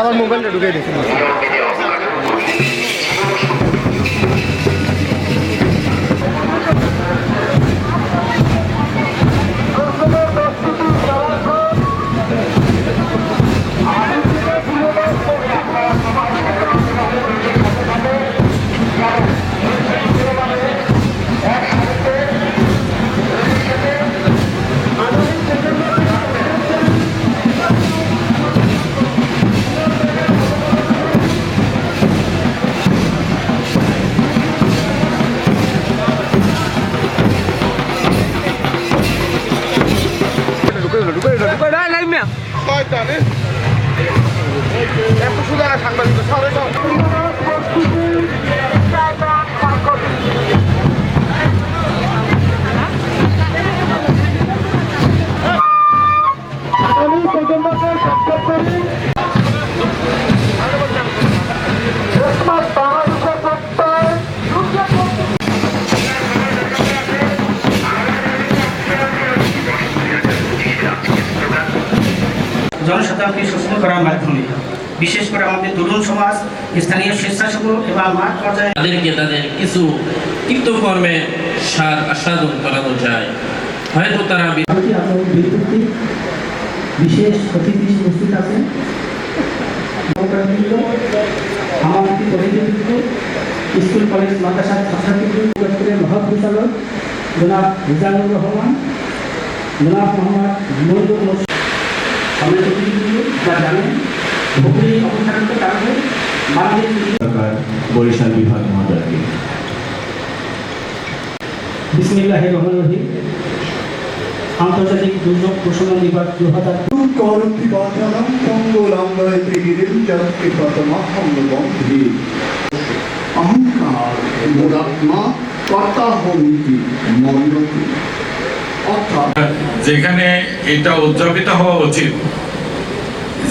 আমার মোবাইলটা ঢুকে দিয়েছি। 않은 예쁘수다란 장면도 জনসাধারণকে সচেতন করার মাধ্যমে। বিশেষ করে আমাদের তরুণ সমাজ স্থানীয় স্বেচ্ছাসেবক এবং মাঠ পর্যায়ে তাদেরকে তাদের কিছু কৃতকর্মে স্বাদ আস্বাদন করানো যায়। হয়তো তারা বিশেষ অতিথি উপস্থিত আছেন? আমার স্কুল কলেজ মাদ্রাসা ছাত্রছাত্রীবৃন্দ দপ্তরের মহাপরিচালক জনাব রিজানুর রহমান জনাব মোহাম্মদ মহিদুল বরিশাল বিভাগ মহোদয়কে। বিসমিল্লাহ রহমান রহিম। আন্তর্জাতিক দুর্যোগ প্রশমন বিভাগ দু হাজার করপিবচনম পঙ্গলম্বয়তে গিরিঞ্চরকে প্রথমহঙ্গবন্ধি অহংকার মুরাত্মা কর্তাহমিতি মন্ডতি অর্থাৎ যেখানে এটা উদযাপিত হওয়া উচিত।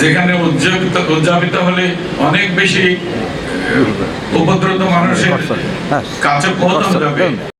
যেখানে উদযাপিত উদযাপিত হলে অনেক বেশি উপদ্রত মানুষের কাছে পৌঁছানো যাবে।